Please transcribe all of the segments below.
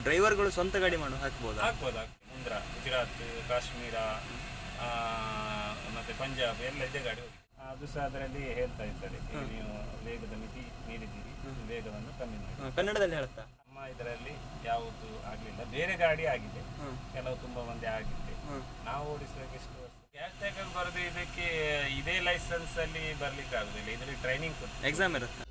ಡ್ರೈವರ್ಗಳು ಸ್ವಂತ ಗಾಡಿ ಮಾಡು ಹಾಕ್ಬೋದಾ? ಹಾಕ್ಬೋದು? ಮುಂದ್ರ ಗುಜರಾತ್ ಕಾಶ್ಮೀರ ಆ, ಮತ್ತೆ ಪಂಜಾಬ್ ಎಲ್ಲ ಇದೆ ಗಾಡಿ ಹೋಗಿ. ಅದು ಸಹ ಅದರಲ್ಲಿ ಹೇಳ್ತಾ ಇದ್ದಾರೆ. ಈಗ ನೀವು ವೇಗದ ಮಿತಿ ಮೀರಿದ್ದೀರಿ. ವೇಗವನ್ನು ಕಮ್ಮಿ ಮಾಡಿ. ಹಾ, ಕನ್ನಡದಲ್ಲಿ ಹೇಳ್ತಾ ನಮ್ಮ ಇದರಲ್ಲಿ ಯಾವುದು ಆಗಲಿಲ್ಲ. ಬೇರೆ ಗಾಡಿ ಆಗಿದೆ. ಹ್ಮ್. ಕೆಲವು ತುಂಬಾ ಮಂದಿ ಆಗಿದೆ ಹ್ಮ್. ನಾವು ಓಡಿಸುವಾಗ ಎಷ್ಟು ವರ್ಷ? ಗ್ಯಾಸ್ ಬರೋದು ಇದಕ್ಕೆ ಇದೇ ಲೈಸೆನ್ಸ್ ಅಲ್ಲಿ ಬರ್ಲಿಕ್ಕೆ ಆಗುದಿಲ್ಲ ಇದರಲ್ಲಿ ಟ್ರೈನಿಂಗ್ ಕೊಡ್ತಾರೆ ಎಕ್ಸಾಮ್ ಇರುತ್ತೆ?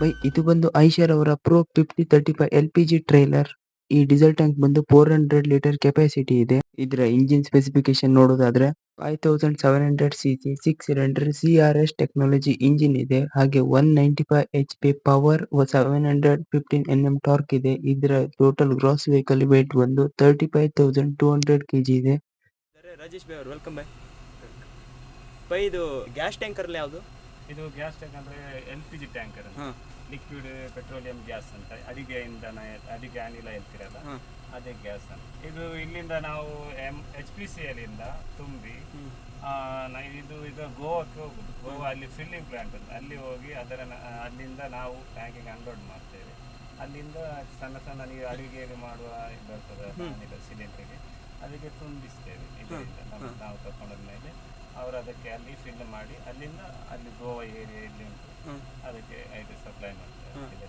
ಬೈ ಇದು ಬಂದು ಐಶರ್ ಅವರ Pro fifty thirty five L P G trailer ಈ ಡೀಸೆಲ್ ಟ್ಯಾಂಕ್ ಬಂದು ಫೋರ್ ಹಂಡ್ರೆಡ್ ಲೀಟರ್ ಕೆಪಾಸಿಟಿ ಇದೆ. ಇದರ ಇಂಜಿನ್ ಸ್ಪೆಸಿಫಿಕೇಶನ್ ನೋಡೋದಾದ್ರೆ five thousand seven hundred C C six cylinder C R S technology engine ಇದೆ. ಹಾಗೆ one ninety five H P power seven hundred fifteen N M torque ಇದೆ. ಇದರ total gross vehicle weight ಬಂದು thirty five thousand two hundred K G ಇದೆ ರಾಜೇಶ್ ಬೈ ಅವರು welcome bhai bhai ಇದು gas tanker ಯಾವುದು? ಇದು ಗ್ಯಾಸ್ ಟ್ಯಾಂಕ್ ಅಂದ್ರೆ ಎಲ್ ಪಿ ಜಿ ಟ್ಯಾಂಕರ್ ಹಾಂ. ಲಿಕ್ವಿಡ್ ಪೆಟ್ರೋಲಿಯಂ ಗ್ಯಾಸ್ ಅಂತ ಅಡಿಗೆ ಇಂಧನ ಅಡಿಗೆ ಅನಿಲ ಇರ್ತಿರಲ್ಲ ಅದೇ ಗ್ಯಾಸ್ ಅಂತ. ಇದು ಇಲ್ಲಿಂದ ನಾವು ಎಂ ಎಚ್ ಪಿ ಸಿ ಎಲ್ಲಿಂದ ತುಂಬಿ ಇದು ಈಗ ಗೋವಾಕ್ಕೆ ಹೋಗುದು. ಗೋವಾ ಅಲ್ಲಿ ಫಿಲ್ಲಿಂಗ್ ಪ್ಲಾಂಟ್ ಅಂತ ಅಲ್ಲಿ ಹೋಗಿ ಅದರ ಅಲ್ಲಿಂದ ನಾವು ಟ್ಯಾಂಕಿಗೆ ಅನ್ಲೋಡ್ ಮಾಡ್ತೇವೆ. ಅಲ್ಲಿಂದ ಸಣ್ಣ ಸಣ್ಣ ನೀವು ಅಡುಗೆಗೆ ಮಾಡುವ ಇದು ಬರ್ತದೆ ಸಿಲಿಂಡರ್ಗೆ ಅದಕ್ಕೆ ತುಂಬಿಸ್ತೇವೆ. ಇದರಿಂದ ನಾವು ತಗೊಂಡ ಮೇಲೆ ಅವರು ಅದಕ್ಕೆ ಅಲ್ಲಿ ಫಿಲ್ ಮಾಡಿ ಅಲ್ಲಿಂದ ಅಲ್ಲಿ ಗೋವಾ ಏರಿಯಾ ಇಲ್ಲಿ ಉಂಟು. ಅದಕ್ಕೆ ಐದು ಸಪ್ಲೈ ಮಾಡ್ತಾರೆ.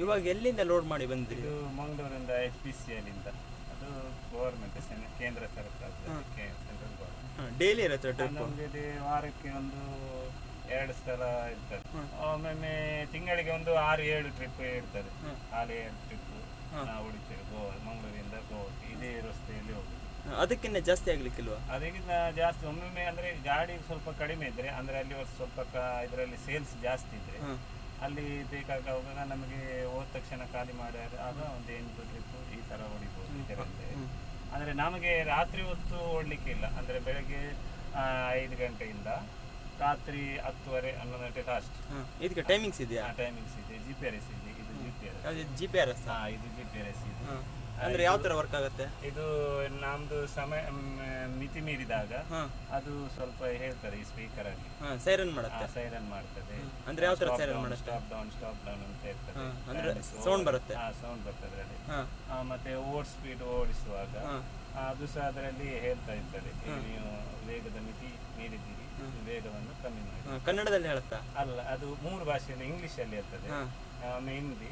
ಇವಾಗ ಎಲ್ಲಿಂದ ಲೋಡ್ ಮಾಡಿ ಬಂದ್ರಿ? ಇದು ಮಂಗಳೂರಿಂದ ಎಚ್ ಪಿ ಸಿ ಅಲ್ಲಿಂದ. ಅದು ಗೌರ್ಮೆಂಟ್ ಕೇಂದ್ರ ಸರ್ಕಾರ ಸೆಂಟ್ರಲ್ ಗೌರ್ಮೆಂಟ್ ಡೈಲಿ ಇರುತ್ತೆ ನಮಗೆ ವಾರಕ್ಕೆ ಒಂದು ಎರಡು ಸಲ ಇರ್ತದೆ. ಒಮ್ಮೊಮ್ಮೆ ತಿಂಗಳಿಗೆ ಒಂದು ಆರು ಏಳು ಟ್ರಿಪ್ ಇರ್ತದೆ. ಆರು ಏಳು ಟ್ರಿಪ್ ನಾವು ಉಳಿತೇವೆ ಗೋವಾ ಮಂಗಳೂರಿಂದ ಗೋವಾ ಇದೇ ರಸ್ತೆಯಲ್ಲಿ ಹೋಗುದು. ಅದಕ್ಕಿಂತ ಜಾಸ್ತಿ ಆಗ್ಲಿಕ್ಕಿಲ್ವಾ? ಅದಕ್ಕಿಂತ ಜಾಸ್ತಿ ಒಮ್ಮೊಮ್ಮೆ ಅಂದ್ರೆ ಗಾಡಿ ಸ್ವಲ್ಪ ಕಡಿಮೆ ಇದ್ರೆ ಅಂದ್ರೆ ಅಲ್ಲಿ ಸ್ವಲ್ಪ ಇದರಲ್ಲಿ ಸೇಲ್ಸ್ ಜಾಸ್ತಿ ಇದ್ರೆ. ಅಲ್ಲಿ ಬೇಕಾಗುವಾಗ ನಮಗೆ ಹೋದ ತಕ್ಷಣ ಖಾಲಿ ಮಾಡಿದ್ರೆ ಆಗ ಒಂದು ಎಂಟು ಟ್ರಿಪ್ ಈ ತರ ಹೊಡಿಬಹುದು ಇದರಲ್ಲಿ. ಅಂದ್ರೆ ನಮಗೆ ರಾತ್ರಿ ಹೊತ್ತು ಓಡ್ಲಿಕ್ಕೆ ಇಲ್ಲ ಅಂದ್ರೆ ಬೆಳಗ್ಗೆ ಐದು ಗಂಟೆಯಿಂದ ರಾತ್ರಿ ಹತ್ತುವರೆ ಹನ್ನೊಂದು ಗಂಟೆ ಲಾಸ್ಟ್ ಇದಕ್ಕೆ ಟೈಮಿಂಗ್ಸ್ ಇದೆಯಾ? ಟೈಮಿಂಗ್ಸ್ ಇದೆ. ಜಿ ಪಿ ಆರ್ ಎಸ್ ಇದೆ. ಇದು G P R G P R S ಇದು ಜಿ ಪಿ ಆರ್ ಎಸ್ ಇದೆ. ಅಂದ್ರೆ ಯಾವ ತರ ವರ್ಕ್ ಆಗುತ್ತೆ? ಇದು ನಮ್ದು ಸಮಯ ಮಿತಿ ಮೀರಿದಾಗ ಅದು ಸ್ವಲ್ಪ ಹೇಳ್ತಾರೆ ಈ ಸ್ಪೀಕರ್ ಅಲ್ಲಿ. ಸೈರನ್ ಮಾಡುತ್ತೆ. ಸೈರನ್ ಮಾಡ್ತದೆ. ಅಂದ್ರೆ ಯಾವ ತರ ಸೈರನ್ ಮಾಡುತ್ತೆ? ಸ್ಟಾಪ್ ಡೌನ್ ಸ್ಟಾಪ್ ಡೌನ್ ಅಂತ ಇರ್ತದೆ. ಅಂದ್ರೆ ಸೌಂಡ್ ಬರುತ್ತೆ? ಹಾ ಸೌಂಡ್ ಬರ್ತದೆ ಅದರಲ್ಲಿ ಆ, ಮತ್ತೆ ಓವರ್ ಸ್ಪೀಡ್ ಓಡಿಸುವಾಗ ಅದು ಸಹ ಅದರಲ್ಲಿ ಹೇಳ್ತಾ ಇರ್ತದೆ. ನೀವು ವೇಗದ ಮಿತಿ ಮೀರಿದ್ದೀರಿ ವೇಗವನ್ನು ಕಮ್ಮಿ ಮಾಡಿ. ಕನ್ನಡದಲ್ಲಿ ಹೇಳುತ್ತಾ? ಅಲ್ಲ ಅದು ಮೂರು ಭಾಷೆಯಲ್ಲಿ ಇಂಗ್ಲಿಷ್ ಅಲ್ಲಿ ಇರ್ತದೆ. ಹಿಂದಿ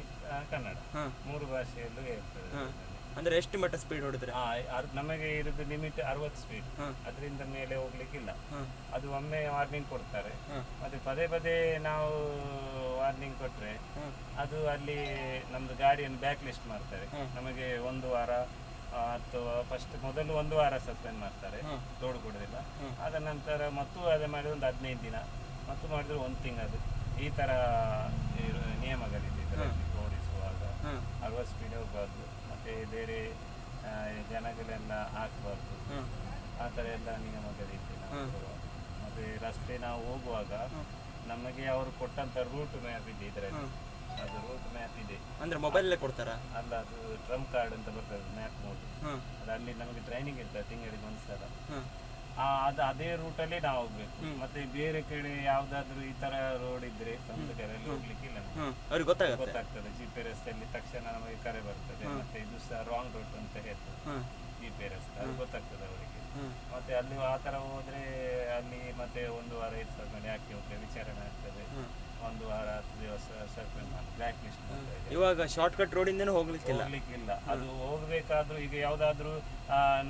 ಕನ್ನಡ. ಮೂರು ಭಾಷೆಯಲ್ಲೂ ಇರ್ತದೆ. ಅಂದ್ರೆ ಎಷ್ಟು ಮಟ್ಟ ಸ್ಪೀಡ್ ಹೊಡಿದ್ರೆ ನಮಗೆ ಇರೋದು ಲಿಮಿಟ್ ಅರವತ್ತು ಸ್ಪೀಡ್ ಅದರಿಂದ ಮೇಲೆ ಹೋಗ್ಲಿಕ್ಕಿಲ್ಲ. ಅದು ಒಮ್ಮೆ ವಾರ್ನಿಂಗ್ ಕೊಡ್ತಾರೆ. ಮತ್ತೆ ಪದೇ ಪದೇ ನಾವು ವಾರ್ನಿಂಗ್ ಕೊಟ್ರೆ ಅದು ಅಲ್ಲಿ ನಮ್ದು ಗಾಡಿಯನ್ನು ಬ್ಯಾಕ್ ಲಿಸ್ಟ್ ಮಾಡ್ತಾರೆ. ನಮಗೆ ಒಂದು ವಾರ ಅಥವಾ ಫಸ್ಟ್ ಮೊದಲು ಒಂದು ವಾರ ಸಸ್ಪೆಂಡ್ ಮಾಡ್ತಾರೆ. ತೋಡ್ ಕೊಡೋದಿಲ್ಲ. ಅದ ನಂತರ ಮತ್ತು ಅದೇ ಮಾಡಿದ್ರೆ ಒಂದು ಹದಿನೈದು ದಿನ. ಮತ್ತು ಮಾಡಿದ್ರೆ ಒಂದು ತಿಂಗಳು ಈ ತರ ನಿಯಮಗಳಿದೆ ಓಡಿಸುವಾಗ. ಅರವತ್ತು ಸ್ಪೀಡ್ ಹೋಗಬಾರ್ದು. ಮತ್ತು ಬೇರೆ ಜನಗಳೆಲ್ಲ ಹಾಕಬಾರ್ದು. ಆ ಥರ ಎಲ್ಲ ನಿಯಮಗಳಿದೆ ಮತ್ತೆ ರಸ್ತೆ ನಾವು ಹೋಗುವಾಗ ನಮಗೆ ಅವರು ಕೊಟ್ಟಂತ ರೂಟ್ ಮ್ಯಾಪ್ ಇದೆ ಇದರಲ್ಲಿ. ಅದು ರೂಟ್ ಮ್ಯಾಪ್ ಇದೆ. ಅಂದ್ರೆ ಮೊಬೈಲ್ ಕೊಡ್ತಾರ? ಅಲ್ಲ ಅದು ಟ್ರಂಪ್ ಕಾರ್ಡ್ ಅಂತ ಬರ್ತದೆ ಮ್ಯಾಪ್ ಅದು ಅಲ್ಲಿ ನಮಗೆ ಟ್ರೈನಿಂಗ್ ಇರ್ತದೆ ತಿಂಗಳಿಗೆ ಒಂದ್ಸಲ. ಅದು ಅದೇ ರೂಟಲ್ಲಿ ನಾವು ಹೋಗ್ಬೇಕು ಮತ್ತೆ ಬೇರೆ ಕಡೆ ಯಾವ್ದಾದ್ರು ಈ ತರ ರೋಡ್ ಇದ್ರೆ ಕರೆಯಲ್ಲಿ ಹೋಗ್ಲಿಕ್ಕೆ ಇಲ್ಲ ಅವ್ರಿಗೆ ಗೊತ್ತಾಗತ್ತೆ. ಗೊತ್ತಾಗ್ತದೆ. ಜಿ ಪಿ ಎಸ್ ಅಲ್ಲಿ ತಕ್ಷಣ ನಮಗೆ ಕರೆ ಬರ್ತದೆ. ಮತ್ತೆ ಇದು ಸಹ ರಾಂಗ್ ರೂಟ್ ಅಂತ ಹೇಳ್ತದೆ ಜಿ ಪಿ ಎಸ್ ಅದು ಗೊತ್ತಾಗ್ತದೆ ಅವರಿಗೆ. ಮತ್ತೆ ಅಲ್ಲಿ ಆ ತರ ಹೋದ್ರೆ ಅಲ್ಲಿ ಮತ್ತೆ ಒಂದು ವಾರ ಐದು ಸಾವಿರ ಮೇಲೆ ಯಾಕೆ ಹೋಗ್ತದೆ ವಿಚಾರಣೆ ಆಗ್ತದೆ. ಒಂದು ವಾರ ಹತ್ತು ದಿವಸ ಮಾಡಿ ಬ್ಲ್ಯಾಕ್ ಲಿಸ್ಟ್ ಇವಾಗ ಶಾರ್ಟ್ ಕಟ್ ರೋಡಿಂದನೂ ಹೋಗ್ಲಿಕ್ಕಿಲ್ಲ. ಹೋಗ್ಲಿಕ್ಕಿಲ್ಲ. ಅದು ಹೋಗ್ಬೇಕಾದ್ರೂ ಈಗ ಯಾವ್ದಾದ್ರು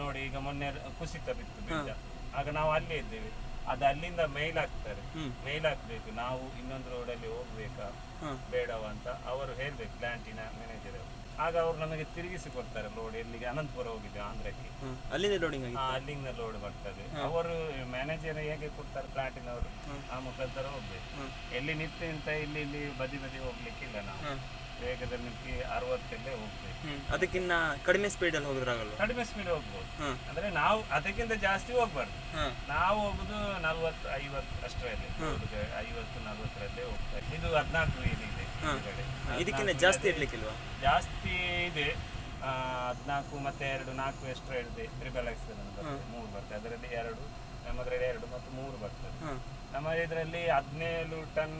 ನೋಡಿ ಈಗ ಮೊನ್ನೆ ಕುಸಿತ ಬಿತ್ತು ಬೀಜ. ಆಗ ನಾವು ಅಲ್ಲೇ ಇದ್ದೇವೆ. ಅದು ಅಲ್ಲಿಂದ ಮೇಲ್ ಹಾಕ್ತಾರೆ. ಮೇಲ್ ಹಾಕ್ಬೇಕು ನಾವು ಇನ್ನೊಂದು ರೋಡಲ್ಲಿ ಹೋಗ್ಬೇಕಾ? ಬೇಡವ ಅಂತ ಅವರು ಹೇಳ್ಬೇಕು ಪ್ಲಾಂಟಿನ ಮ್ಯಾನೇಜರ್ ಆಗ ಅವರು ನಮಗೆ ತಿರುಗಿಸಿ ಕೊಡ್ತಾರೆ ಲೋಡ್ ಎಲ್ಲಿಗೆ? ಅನಂತಪುರ ಹೋಗಿದೆ ಆಂಧ್ರಕ್ಕೆ. ಅಲ್ಲಿಂದ ಲೋಡಿಂಗ್ ಅಲ್ಲಿಂದ ಲೋಡ್ ಬರ್ತದೆ. ಅವರು ಮ್ಯಾನೇಜರ್ ಹೇಗೆ ಕೊಡ್ತಾರೆ ಪ್ಲಾಂಟಿನವರು ಆ ಮುಖಾಂತರ ಹೋಗ್ಬೇಕು. ಎಲ್ಲಿ ನಿಂತು ಅಂತ ಇಲ್ಲಿ ಇಲ್ಲಿ ಬದಿ ಬದಿ ಹೋಗ್ಲಿಕ್ಕಿಲ್ಲ ನಾವು. ಹಾಂ ವೇಗದ ಮಿತಿ ಅರವತ್ತಲ್ಲೇ ಹೋಗ್ಬೇಕು. ಅದಕ್ಕಿಂತ ಕಡಿಮೆ ಸ್ಪೀಡಲ್ಲಿ ಹೋಗೋದ್ರಾಗಲ್ವ? ಕಡಿಮೆ ಸ್ಪೀಡ್ ಹೋಗ್ಬೋದು. ಅಂದ್ರೆ ನಾವು ಅದಕ್ಕಿಂತ ಜಾಸ್ತಿ ಹೋಗ್ಬಾರ್ದು. ನಾವು ಹೋಗುದು ನಲ್ವತ್ತು ಐವತ್ತು ಅಷ್ಟರಲ್ಲಿ. ಇದೆ ಐವತ್ತು ನಲ್ವತ್ತರಲ್ಲೇ ಹೋಗ್ತಾರೆ ಇದು ಹದಿನಾಲ್ಕು ಏನು ಇದೆ ಇದಕ್ಕಿಂತ ಜಾಸ್ತಿ ಇರ್ಲಿಕ್ಕಿಲ್ವಾ? ಜಾಸ್ತಿ ಇದೆ. ಹದಿನಾಲ್ಕು ಮತ್ತೆ ಎರಡು ನಾಲ್ಕು ಎಕ್ಸ್ಟ್ರಾ ಇದೆ ತ್ರಿಬಲ್ ಎಕ್ಸ್ ಮೂರು ಬರ್ತದೆ. ಅದರಲ್ಲಿ ಎರಡು ನಮ್ಮದ್ರಲ್ಲಿ ಎರಡು ಮತ್ತು ಮೂರು ಬರ್ತದೆ. ನಮ್ಮ ಇದರಲ್ಲಿ ಹದಿನೇಳು ಟನ್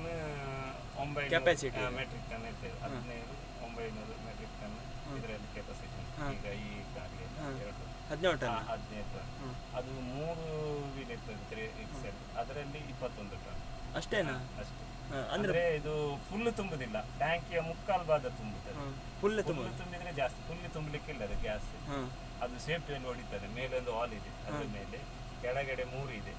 ಒಂಬೈನೂರು Capacity. ಮೆಟ್ರಿಕ್ ಟನ್ ಇರ್ತೇವೆ ಹದಿನೇಳು ಒಂಬೈನೂರು ಮೆಟ್ರಿಕ್ ಟನ್ ಇದರಲ್ಲಿ ಕೆಪಾಸಿಟಿ ಈಗ ಈ ಎರಡು. ಹದಿನೇಳು ಟನ್ ಹದಿನೈದು ಟನ್. ಅದು ಮೂರು ವೀಲ್ ಇರ್ತದೆ ತ್ರೀ ಎಕ್ಸೆಲ್ ಅದರಲ್ಲಿ ಇಪ್ಪತ್ತೊಂದು ಟನ್ ಅಷ್ಟೇನಾ? ಅಷ್ಟೇ. ಅಂದ್ರೆ ಇದು ಫುಲ್ ತುಂಬುದಿಲ್ಲ. ಟ್ಯಾಂಕಿಯ ಮುಕ್ಕಾಲು ಭಾಗ ತುಂಬುತ್ತದೆ ಫುಲ್ ತುಂಬ ತುಂಬಿದ್ರೆ ಜಾಸ್ತಿ. ಫುಲ್ ತುಂಬಲಿಕ್ಕಿಲ್ಲ ಅದು ಗ್ಯಾಸ್ ಅದು ಸೇಫ್ಟಿಯಲ್ಲಿ ಹೊಡಿತದೆ. ಮೇಲೆ ಒಂದು ಹಾಲ್ ಇದೆ. ಅದ್ರ ಮೇಲೆ ಕೆಳಗಡೆ ಮೂರು ಇದೆ.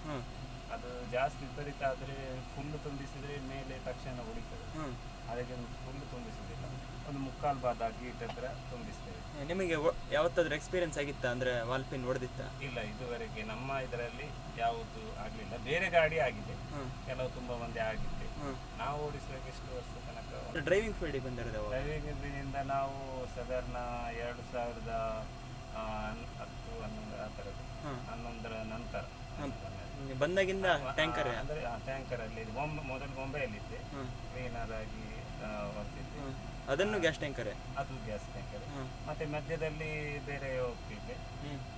ಅದು ಜಾಸ್ತಿ ವಿಪರೀತ ಆದರೆ ಫುಲ್ ತುಂಬಿಸಿದ್ರೆ ಮೇಲೆ ತಕ್ಷಣ ಹೊಡಿತದೆ ಹಾಂ. ಅದಕ್ಕೆ ಫುಲ್ ತುಂಬಿಸುದಿಲ್ಲ ಒಂದು ಮುಕ್ಕಾಲು ಭಾಗ ಗೀಟ್ ಹತ್ರ ತುಂಬಿಸ್ತೇವೆ. ನಿಮಗೆ ಯಾವತ್ತಾದ್ರೂ ಎಕ್ಸ್ಪೀರಿಯನ್ಸ್ ಆಗಿತ್ತಾ ಅಂದ್ರೆ ವಾಲ್ಪಿನ್ ಹೊಡೆದಿತ್ತ? ಇಲ್ಲ ಇದುವರೆಗೆ ನಮ್ಮ ಇದರಲ್ಲಿ ಯಾವುದು ಆಗಲಿಲ್ಲ. ಬೇರೆ ಗಾಡಿ ಆಗಿದೆ. ಕೆಲವು ತುಂಬಾ ಮಂದಿ ಆಗಿದೆ ನಾವು ಓಡಿಸುವಾಗ ಎಷ್ಟು ವರ್ಷ ತನಕ? ಡ್ರೈವಿಂಗ್ ಫೀಲ್ಡಿಗೆ ಬಂದಿರೋದು ಡ್ರೈವಿಂಗ್ ಡ್ರೈವಿಂಗ್ ನಾವು ಸಾಧಾರಣ ಎರಡು ಸಾವಿರದ ಹತ್ತು ಹನ್ನೊಂದು ಆ ಥರದ್ದು ಹನ್ನೊಂದರ ನಂತರ. ನೀವು ಬಂದಾಗಿಂದ ಟ್ಯಾಂಕರ್ ಅಂದ್ರೆ ಟ್ಯಾಂಕರ್ ಅಲ್ಲಿ ಇದು ಬೊಂಬೆ ಮೊದಲು ಬಾಂಬೆಯಲ್ಲಿ ಇದ್ದೆ ಕ್ಲೀನರ್ ಆಗಿ ಆ, ಹೋಗ್ತಿದ್ದೆ ಅದನ್ನು ಗ್ಯಾಸ್ ಟ್ಯಾಂಕರ್ ಅದು ಗ್ಯಾಸ್ ಟ್ಯಾಂಕರ್ ಮತ್ತೆ ಮಧ್ಯದಲ್ಲಿ ಬೇರೆ ಹೋಗ್ತಿದ್ದೆ.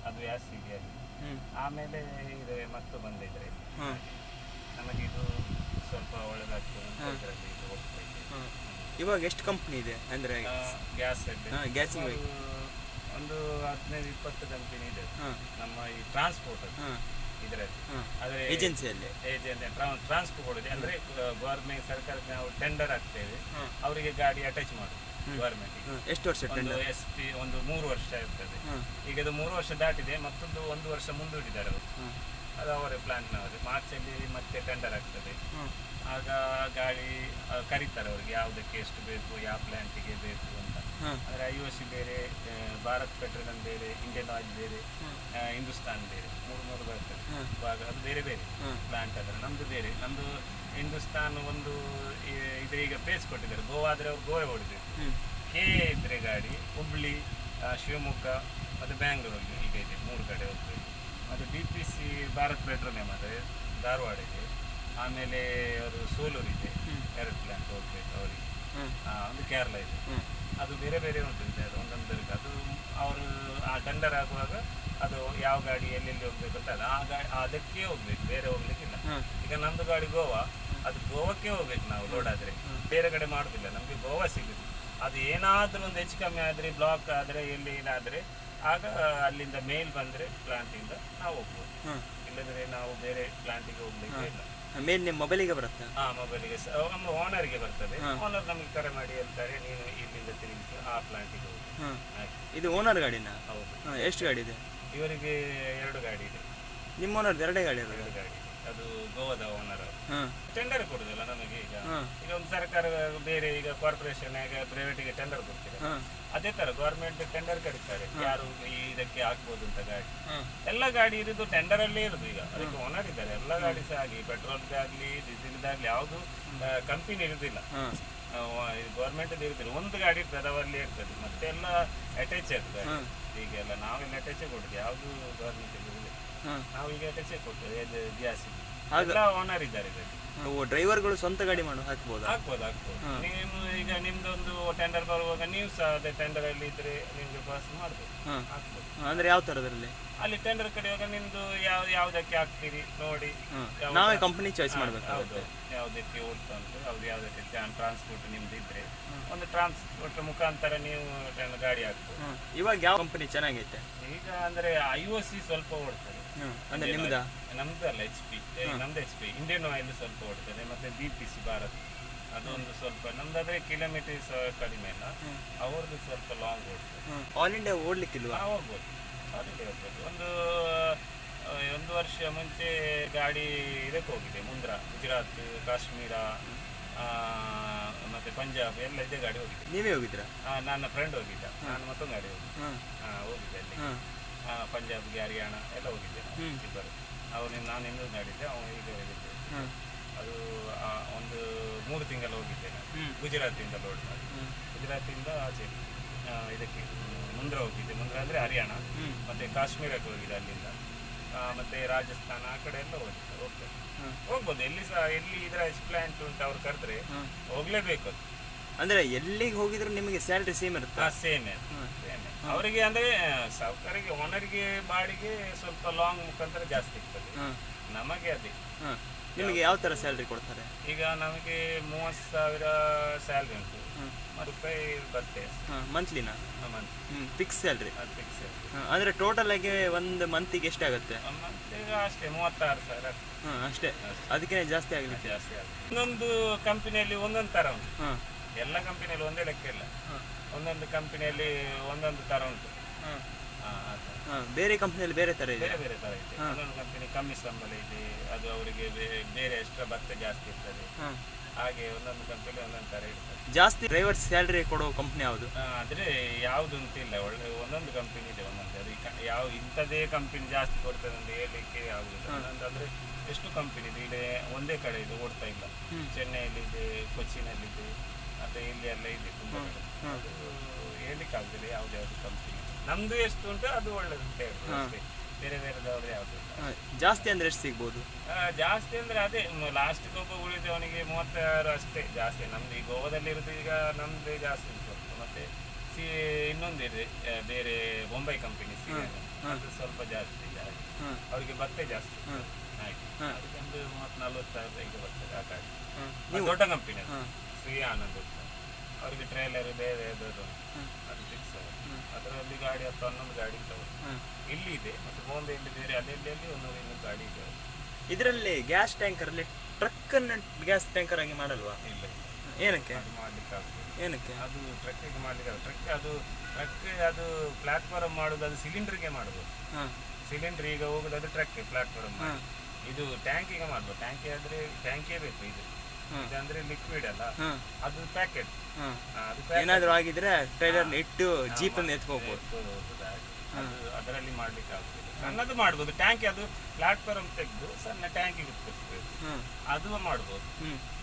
ಅದು ಗ್ಯಾಸ್ ಇದೆ ಅಲ್ಲಿ. ಆಮೇಲೆ ಇದು ಮತ್ತು ಬಂದಿದ್ರೆ ನಮಗೆ ಇದು ಸ್ವಲ್ಪ ಒಳ್ಳೆದಾಗ್ತದೆ ಇದರಲ್ಲಿ ಇದು ಹೋಗ್ತಾ ಇವಾಗ ಎಷ್ಟು ಕಂಪ್ನಿ ಇದೆ? ಅಂದ್ರೆ ಗ್ಯಾಸ್ ಗ್ಯಾಸಿಂಗ್ ಒಂದು ಹದಿನೈದು ಇಪ್ಪತ್ತು ಕಂಪನಿ ಇದೆ. ನಮ್ಮ ಈ ಟ್ರಾನ್ಸ್ಪೋರ್ಟ್ ಇದರಲ್ಲಿ ಆದರೆ ಏಜೆನ್ಸಿಯಲ್ಲಿ ಏಜೆನ್ಸಿ ಟ್ರಾನ್ಸ್ಪೋರ್ಟ್ ಇದೆ ಅಂದ್ರೆ ಗೌರ್ಮೆಂಟ್ ಸರ್ಕಾರಕ್ಕೆ ನಾವು ಟೆಂಡರ್ ಹಾಕ್ತೇವೆ. ಅವರಿಗೆ ಗಾಡಿ ಅಟ್ಯಾಚ್ ಮಾಡುದು ಗೌರ್ಮೆಂಟ್ ಎಷ್ಟು ವರ್ಷ ಒಂದು ಎಸ್ ಪಿ ಒಂದು ಮೂರು ವರ್ಷ ಇರ್ತದೆ. ಈಗ ಅದು ಮೂರು ವರ್ಷ ದಾಟಿದೆ ಮತ್ತೊಂದು ಒಂದು ವರ್ಷ ಮುಂದೂಡಿದ್ದಾರೆ ಅವರು. ಅದು ಅವರೇ ಮಾರ್ಚ್ ಅಲ್ಲಿ ಮತ್ತೆ ಟೆಂಡರ್ ಆಗ್ತದೆ. ಆಗ ಗಾಡಿ ಆ, ಕರೀತಾರೆ ಅವ್ರಿಗೆ ಯಾವುದಕ್ಕೆ ಎಷ್ಟು ಬೇಕು ಯಾವ ಪ್ಲಾಂಟಿಗೆ ಬೇಕು ಅಂತ. ಅಂದ್ರೆ ಐ ಒ ಸಿ ಬೇರೆ ಆ, ಭಾರತ್ ಪೆಟ್ರೋಲಿಯಂ ಬೇರೆ ಇಂಡಿಯನ್ ಆಯಿಲ್ ಬೇರೆ ಆ, ಹಿಂದೂಸ್ತಾನ್ ಬೇರೆ ಮೂರು ಮೂರು ಬರ್ತದೆ. ಇವಾಗ ಅದು ಬೇರೆ ಬೇರೆ ಪ್ಲಾಂಟ್ ಅದ್ರ ನಮ್ದು ಬೇರೆ. ನಮ್ದು ಹಿಂದೂಸ್ತಾನ್ ಒಂದು ಈ- ಇದು ಈಗ ಪೇಸ್ ಕೊಟ್ಟಿದ್ದಾರೆ. ಗೋವಾ ಆದ್ರೆ ಅವ್ರು ಗೋವಾ ಹೊಡಿದ್ರು ಹ್ಞೂ ಕೆ ಇದ್ರೆ ಗಾಡಿ ಹುಬ್ಳಿ ಆ, ಶಿವಮೊಗ್ಗ ಮತ್ತು ಬ್ಯಾಂಗ್ಳೂರಲ್ಲಿ ಈಗ ಇದೆ ಮೂರು ಕಡೆ ಹೋಗ್ತದೆ ಮತ್ತು D P C Bharat Petroleum ಅದೇ ಧಾರವಾಡ ಇದೆ ಆಮೇಲೆ ಅದು ಸೋಲೂರ್ ಇದೆ ಎರಡು ಪ್ಲ್ಯಾಂಟ್ ಹೋಗ್ಬೇಕು ಅವರಿಗೆ. ಒಂದು ಕೇರಳ ಇದೆ. ಅದು ಬೇರೆ ಬೇರೆ ಉಂಟು ಅದು ಒಂದೊಂದು ಅದು ಅವರು ಆ ಟೆಂಡರ್ ಆಗುವಾಗ ಅದು ಯಾವ ಗಾಡಿ ಎಲ್ಲೆಲ್ಲಿ ಹೋಗ್ಬೇಕು ಅಂತ ಅದು ಆ ಗಾಡಿ ಅದಕ್ಕೆ ಹೋಗ್ಬೇಕು ಬೇರೆ ಹೋಗ್ಲಿಕ್ಕಿಲ್ಲ. ಈಗ ನಮ್ದು ಗಾಡಿ ಗೋವಾ. ಅದು ಗೋವಾಕ್ಕೆ ಹೋಗ್ಬೇಕು ನಾವು ಲೋಡ್ ಆದ್ರೆ. ಬೇರೆ ಕಡೆ ಮಾಡುದಿಲ್ಲ. ನಮಗೆ ಗೋವಾ ಸಿಗುದು ಅದು ಏನಾದ್ರೂ ಒಂದು ಹೆಚ್ಚು ಕಮ್ಮಿ ಆದ್ರೆ ಬ್ಲಾಕ್ ಆದ್ರೆ ಎಲ್ಲಿ ಏನಾದ್ರೆ ಆಗ ಅಲ್ಲಿಂದ ಮೇಲ್ ಬಂದ್ರೆ ಪ್ಲಾಂಟ್ ಇಂದ ನಾವು ಹೋಗ್ಬೋದು. ಹಾಂ. ಇಲ್ಲದ್ರೆ ನಾವು ಬೇರೆ ಪ್ಲಾಂಟಿಗೆ ಹೋಗ್ಲಿಕ್ಕೆ ಇಲ್ಲ. ಮೇಲೆ ನಿಮ್ಮ ಮೊಬೈಲಿಗೆ ಬರುತ್ತಾ? ಆ ಮೊಬೈಲಿಗೆ ನಮ್ಮ ಓನರ್ಗೆ ಬರ್ತದೆ. ಓನರ್ ನಮಗೆ ಕರೆ ಮಾಡಿ ಅಂತಾರೆ ನೀನು ಇಲ್ಲಿಂದ ತಿರುಗಿ ಆ ಪ್ಲಾಂಟಿಗೆ ಹೋಗಿ. ಇದು ಓನರ್ ಗಾಡಿನಾ? ಹೌದು. ಹಾಂ ಎಷ್ಟು ಗಾಡಿ ಇದೆ? ಇವರಿಗೆ ಎರಡು ಗಾಡಿ ಇದೆ. ನಿಮ್ಮ ಓನರ್ ಎರಡೇ ಗಾಡಿ ಎರಡು ಗಾಡಿ ಅದು ಗೋವಾದ ಓನರ್ ಟೆಂಡರ್ ಕೊಡುದಿಲ್ಲ ನಮಗೆ ಈಗ. ಈಗ ಒಂದು ಸರ್ಕಾರ ಬೇರೆ ಈಗ ಕಾರ್ಪೊರೇಷನ್ ಪ್ರೈವೇಟ್ ಪ್ರೈವೇಟಿಗೆ ಟೆಂಡರ್ ಕೊಡ್ತಾರೆ ಅದೇ ತರ ಗೌರ್ಮೆಂಟ್ ಟೆಂಡರ್ ಕರೀತಾರೆ ಯಾರು ಈ ಇದಕ್ಕೆ ಹಾಕ್ಬೋದು ಅಂತ ಗಾಡಿ. ಎಲ್ಲ ಗಾಡಿ ಇರೋದು ಟೆಂಡರ್ ಅಲ್ಲಿ ಇರೋದು ಈಗ. ಅದಕ್ಕೆ ಓನರ್ ಇದ್ದಾರೆ. ಎಲ್ಲ ಗಾಡಿ ಸಹ ಆಗಿ ಪೆಟ್ರೋಲ್ದಾಗ್ಲಿ ಡೀಸೆಲ್ದಾಗ್ಲಿ ಯಾವುದು ಕಂಪನಿ ಇರುದಿಲ್ಲ. ಗೌರ್ಮೆಂಟ್ ಇರುದಿಲ್ಲ. ಒಂದು ಗಾಡಿ ಪ್ರದವಲ್ಲಿ ಇರ್ತದೆ. ಮತ್ತೆ ಎಲ್ಲ ಅಟ್ಯಾಚ್ ಇರ್ತದೆ. ಈಗ ಈಗೆಲ್ಲ ನಾವೆಲ್ಲ ಅಟ್ಯಾಚೇ ಕೊಡುದು. ಯಾವುದು ಗೌರ್ಮೆಂಟ್ ಇರುದಿಲ್ಲ. ಹಾಂ ನಾವು ಈಗ ಕೆಲಸಕ್ಕೆ ಕೊಡ್ತೇವೆ ಇದು ಗ್ಯಾಸ್ ಎಲ್ಲ ಓನರ್ ಇದ್ದಾರೆ ಇದಕ್ಕೆ ಡ್ರೈವರ್ಗಳು ಸ್ವಂತ ಗಾಡಿ ಮಾಡು ಹಾಕ್ಬೋದು? ಹಾಕ್ಬೋದು ಆಗ್ಬೋದು ನೀವು ಈಗ ನಿಮ್ದೊಂದು ಟೆಂಡರ್ ಬರುವಾಗ ನೀವು ಸಹ ಅದೇ ಟೆಂಡರ್ ಅಲ್ಲಿ ಇದ್ರೆ ನಿಮ್ಗೆ ಪಾಸ್ ಮಾಡ್ಬೋದು. ಅಂದ್ರೆ ಯಾವ ತರದ್ರಲ್ಲಿ ಅಲ್ಲಿ ಟೆಂಡರ್ ಕಡೆಯುವಾಗ ನಿಮ್ದು ಯಾವ ಯಾವ್ದಕ್ಕೆ ಹಾಕ್ತೀರಿ? ನೋಡಿ. ನಾವೇ ಕಂಪನಿ ಚಾಯ್ಸ್ ಮಾಡಬೇಕಾಗುತ್ತೆ ಯಾವುದಕ್ಕೆ ಓಡ್ತಾ ಉಂಟು ಅವ್ರು ಯಾವ್ದಕ್ಕೆ ಟ್ರಾನ್ಸ್ಪೋರ್ಟ್ ನಿಮ್ದು ಇದ್ರೆ ಒಂದು ಟ್ರಾನ್ಸ್ಪೋರ್ಟ್ ಮುಖಾಂತರ ನೀವು ಗಾಡಿ ಹಾಕ್ಬೋದು. ಇವಾಗ ಯಾವ ಕಂಪನಿ ಚೆನ್ನಾಗೈತೆ? ಈಗ ಅಂದ್ರೆ ಐ ಸಿ ಸ್ವಲ್ಪ ಓಡ್ತದೆ. ಅಂದ್ರೆ ನಿಮ್ದಾ? ನಮ್ದು ಅಲ್ಲ ಎಚ್ ಪಿ ನಮ್ದು ಎಚ್ ಪಿ ಇಂಡಿಯನ್ ಆಯಿಲ್ ಸ್ವಲ್ಪ ಓಡ್ತದೆ ಮತ್ತೆ ಬಿ ಪಿ ಸಿ ಭಾರತ್ ಅದೊಂದು ಸ್ವಲ್ಪ ನಮ್ದಾದ್ರೆ ಕಿಲೋಮೀಟರ್ ಕಡಿಮೆ ಅಲ್ಲ ಅವ್ರದ್ದು ಸ್ವಲ್ಪ ಲಾಂಗ್ ಓಡ್ತದೆ ಆಲ್ ಇಂಡಿಯಾ ಓಡ್ಲಿಕ್ಕಿಲ್ವಾ? ಹೋಗ್ಬೋದು. ಹೋಗ್ಬೋದು ಇಂಡಿಯಾ ಹೋಗ್ಬೋದು. ಒಂದು ಒಂದು ವರ್ಷ ಮುಂಚೆ ಗಾಡಿ ಇದಕ್ಕೆ ಹೋಗಿದೆ ಮುಂದ್ರ ಗುಜರಾತ್ ಕಾಶ್ಮೀರ ಮತ್ತೆ ಪಂಜಾಬ್ ಎಲ್ಲ ಇದೇ ಗಾಡಿ ಹೋಗಿದ್ದೆ. ನೀವೇ ಹೋಗಿದ್ರಾ? ನನ್ನ ಫ್ರೆಂಡ್ ಹೋಗಿದ್ದ. ನಾನು ಮತ್ತೊಂದು ಗಾಡಿ ಹೋಗಿದ್ದೆ. ಹೋಗಿದ್ದೆ ಅಲ್ಲಿ. ಪಂಜಾಬ್ಗೆ ಹರಿಯಾಣ ಎಲ್ಲ ಹೋಗಿದ್ದೆ ಇಬ್ಬರು. ಅವನು ನಾನು ಇನ್ನೊಂದು ನಡೀತೆ ಅವನು ಈಗ ಹೋಗಿದ್ದೆ ಅದು ಒಂದು ಮೂರು ತಿಂಗಳು ಹೋಗಿದ್ದೆ ನಾನು. ಹ್ಞೂ ಗುಜರಾತಿಂದ ಲೋಡ್ ಮಾಡಿ. ಗುಜರಾತಿಂದ ಆಚೆ ಇದಕ್ಕೆ ಮುಂದ್ರ ಹೋಗಿದ್ದೆ. ಮುಂದ್ರ ಅಂದರೆ ಹರಿಯಾಣ. ಮತ್ತು ಕಾಶ್ಮೀರಕ್ಕೆ ಹೋಗಿದೆ ಅಲ್ಲಿಂದ. ಮತ್ತು ರಾಜಸ್ಥಾನ ಆ ಕಡೆ ಎಲ್ಲ ಹೋಗಿದ್ದೆ. ಓಕೆ ಹೋಗ್ಬೋದು. ಎಲ್ಲಿ ಸಹ ಎಲ್ಲಿ ಇದರ ಪ್ಲ್ಯಾಂಟ್ ಉಂಟು ಅವ್ರು ಕರೆದ್ರೆ ಹೋಗ್ಲೇಬೇಕು ಅದು. ಅಂದರೆ ಎಲ್ಲಿಗೆ ಹೋಗಿದ್ರು ನಿಮಗೆ ಸ್ಯಾಲ್ರಿ ಸೇಮ್ ಇರುತ್ತೆ? ಸೇಮ್ ಅವರಿಗೆ ಅಂದ್ರೆ ಸಾವುಕಾರಿಗೆ ಓನರ್ಗೆ ಬಾಡಿಗೆ ಸ್ವಲ್ಪ ಲಾಂಗ್ ಮುಖಾಂತರ ಜಾಸ್ತಿ ಇರ್ತದೆ. ಹಾಂ. ನಮಗೆ ಅದೇ. ನಿಮಗೆ ಯಾವ ತರ ಸ್ಯಾಲ್ರಿ ಕೊಡ್ತಾರೆ? ಈಗ ನಮಗೆ ಮೂವತ್ತು ಸಾವಿರ ಸ್ಯಾಲ್ರಿ ಉಂಟು. ರೂಪಾಯಿ ಬರ್ತೆ ಹಾಂ ಮಂತ್ಲಿನಾ ಫಿಕ್ಸ್ ಸ್ಯಾಲ್ರಿ ಫಿಕ್ಸ್ ಅಂದ್ರೆ ಟೋಟಲ್ ಆಗಿ ಒಂದು ಮಂತಿಗೆ ಎಷ್ಟಾಗುತ್ತೆ? ಅಷ್ಟೇ ಮೂವತ್ತಾರು ಸಾವಿರ ಹಾಂ ಅಷ್ಟೇ. ಅದಕ್ಕೆ ಜಾಸ್ತಿ ಆಗಲಿಕ್ಕೆ? ಜಾಸ್ತಿ ಒಂದೊಂದು ಕಂಪನಿಯಲ್ಲಿ ಒಂದೊಂದು ತರ ಉಂಟು. ಹಾಂ. ಎಲ್ಲ ಕಂಪನಿಯಲ್ಲಿ ಒಂದೇ ಲೆಕ್ಕ ಇಲ್ಲ. ಒಂದೊಂದು ಕಂಪನಿಯಲ್ಲಿ ಒಂದೊಂದು ತರ ಉಂಟು. ಬೇರೆ ಕಂಪನಿಯಲ್ಲಿ ಬೇರೆ ತರ ಇದೆ. ಬೇರೆ ಬೇರೆ ಥರ ಇದೆ. ಒಂದೊಂದು ಕಂಪನಿ ಕಮ್ಮಿ ಸಂಬಳ ಇದೆ. ಅದು ಅವರಿಗೆ ಬೇರೆ ಎಕ್ಸ್ಟ್ರಾ ಭತ್ತ ಜಾಸ್ತಿ ಇರ್ತದೆ. ಹಾಗೆ ಒಂದೊಂದು ಕಂಪನಿ ಒಂದೊಂದು ತರ ಇರ್ತದೆ. ಜಾಸ್ತಿ ಡ್ರೈವರ್ ಸ್ಯಾಲ್ರಿ ಕೊಡೋ ಕಂಪನಿ ಯಾವುದು? ಆದ್ರೆ ಯಾವ್ದು ಅಂತ ಇಲ್ಲ. ಒಳ್ಳೆ ಒಂದೊಂದು ಕಂಪನಿ ಇದೆ ಒಂದೊಂದು. ಅದು ಯಾವ ಇಂಥದೇ ಕಂಪನಿ ಜಾಸ್ತಿ ಕೊಡ್ತದೆ ಅಂತ ಹೇಳಲಿಕ್ಕೆ ಆಗುದಿಲ್ಲ. ಒಂದೊಂದು ಅಂದ್ರೆ ಎಷ್ಟು ಕಂಪನಿ ಇದೆ? ಇಲ್ಲಿ ಒಂದೇ ಕಡೆ ಇದು ಓಡ್ತಾ ಇಲ್ಲ. ಚೆನ್ನೈಯಲ್ಲಿ ಇದೆ ಕೊಚ್ಚಿನಲ್ಲಿ ಕೊಚ್ಚಿನಲ್ಲಿದೆ. ಮತ್ತೆ ಇಲ್ಲಿ ಎಲ್ಲ ಇದೆ ತುಂಬ ಕಡೆ. ಅದು ಹೇಳಲಿಕ್ಕೆ ಆಗುದಿಲ್ಲ ಯಾವ್ದು ಯಾವ್ದು ಕಂಪ್ನಿ ನಮ್ದು ಎಷ್ಟು ಉಂಟು ಅದು ಒಳ್ಳೇದು ಅಂತ ಅಷ್ಟೇ. ಬೇರೆ ಬೇರೆದವ್ರು ಯಾವ್ದು ಇಲ್ಲ. ಜಾಸ್ತಿ ಅಂದ್ರೆ ಎಷ್ಟು ಸಿಗ್ಬೋದು? ಆ, ಜಾಸ್ತಿ ಅಂದ್ರೆ ಅದೇ ಲಾಸ್ಟ್ ಒಬ್ಬ ಉಳಿದವನಿಗೆ ಮೂವತ್ತಾರು ಅಷ್ಟೇ ಜಾಸ್ತಿ. ನಮ್ದು ಈ ಗೋವಾದಲ್ಲಿ ಇರೋದು ಈಗ ನಮ್ದು ಜಾಸ್ತಿ ಉಂಟು ಸ್ವಲ್ಪ. ಮತ್ತೆ ಸಿ ಇನ್ನೊಂದಿದೆ ಆ, ಬೇರೆ ಮುಂಬೈ ಕಂಪನಿ ಸಿ ಅದು ಸ್ವಲ್ಪ ಜಾಸ್ತಿ ಹಾಗೆ. ಹಾಂ. ಅವರಿಗೆ ಭತ್ತ ಜಾಸ್ತಿ ಹಾಗೆ. ಅದಕ್ಕೆ ಅದಕ್ಕೊಂದು ಮೂವತ್ತು ನಲ್ವತ್ತು ಸಾವಿರ ಈಗ ಬರ್ತದೆ ಆ ಅದು ದೊಡ್ಡ ಕಂಪನಿ ಶ್ರೀ ಆನಂದ್ ಅಂತ. ಅವರಿಗೆ ಟ್ರೇಲರ್ ಬೇರೆ ಅದು ಅದರಲ್ಲಿ ಗಾಡಿ ಹತ್ತು ಹನ್ನೊಂದು ಗಾಡಿ ಇದ್ದಾವೆ ಇಲ್ಲಿ ಇದೆ ಮತ್ತು ಬಾಂಬೆಯಲ್ಲಿ ಬೇರೆ ಅಲ್ಲಿ ಅಲ್ಲಿ ಒಂದೊಂದು ಇನ್ನೊಂದು ಗಾಡಿ ಇದೆ. ಇದರಲ್ಲಿ ಗ್ಯಾಸ್ ಟ್ಯಾಂಕರಲ್ಲಿ ಟ್ರಕ್ಕನ್ನು ಗ್ಯಾಸ್ ಟ್ಯಾಂಕರ್ ಆಗಿ ಮಾಡಲ್ವಾ? ಇಲ್ಲ ಏನಕ್ಕೆ? ಅದು ಮಾಡ್ಲಿಕ್ಕೆ ಏನಕ್ಕೆ? ಅದು ಟ್ರಕ್ಕಿಗೆ ಮಾಡ್ಲಿಕ್ಕೆ ಟ್ರಕ್ ಅದು ಟ್ರಕ್ ಅದು ಪ್ಲಾಟ್ಫಾರ್ಮ್ ಮಾಡೋದು ಅದು ಸಿಲಿಂಡರ್ಗೆ ಮಾಡುದು ಸಿಲಿಂಡರ್ ಈಗ ಹೋಗೋದು ಅದು ಟ್ರಕ್ ಪ್ಲಾಟ್ಫಾರ್ಮ್ ಇದು ಟ್ಯಾಂಕಿಗೆ ಮಾಡುವ ಟ್ಯಾಂಕಿ ಆದ್ರೆ ಟ್ಯಾಂಕೇ ಬೇಕು ಇದು. ಇದಂದ್ರೆ ಲಿಕ್ವಿಡ್ ಅಲ್ಲ? ಅದು ಪ್ಯಾಕೆಟ್ ಏನಾದ್ರು ಆಗಿದ್ರೆ ಟ್ರೈಲರ್ ಇಟ್ಟು ಜೀಪ್ ಅನ್ನು ಎತ್ಕೋಬಹುದು ಅದರಲ್ಲಿ ಮಾಡ್ಲಿಕ್ಕೆ ಆಗುದಿಲ್ಲ ಸಣ್ಣದು ಮಾಡ್ಬೋದು. ಟ್ಯಾಂಕ್ ಅದು ಪ್ಲಾಟ್ಫಾರ್ಮ್ ತೆಗೆದು ಸಣ್ಣ ಟ್ಯಾಂಕ್ ಕುತ್ಕೊಳ್ಬೇಕು ಹಾಂ ಅದು ಮಾಡ್ಬೋದು.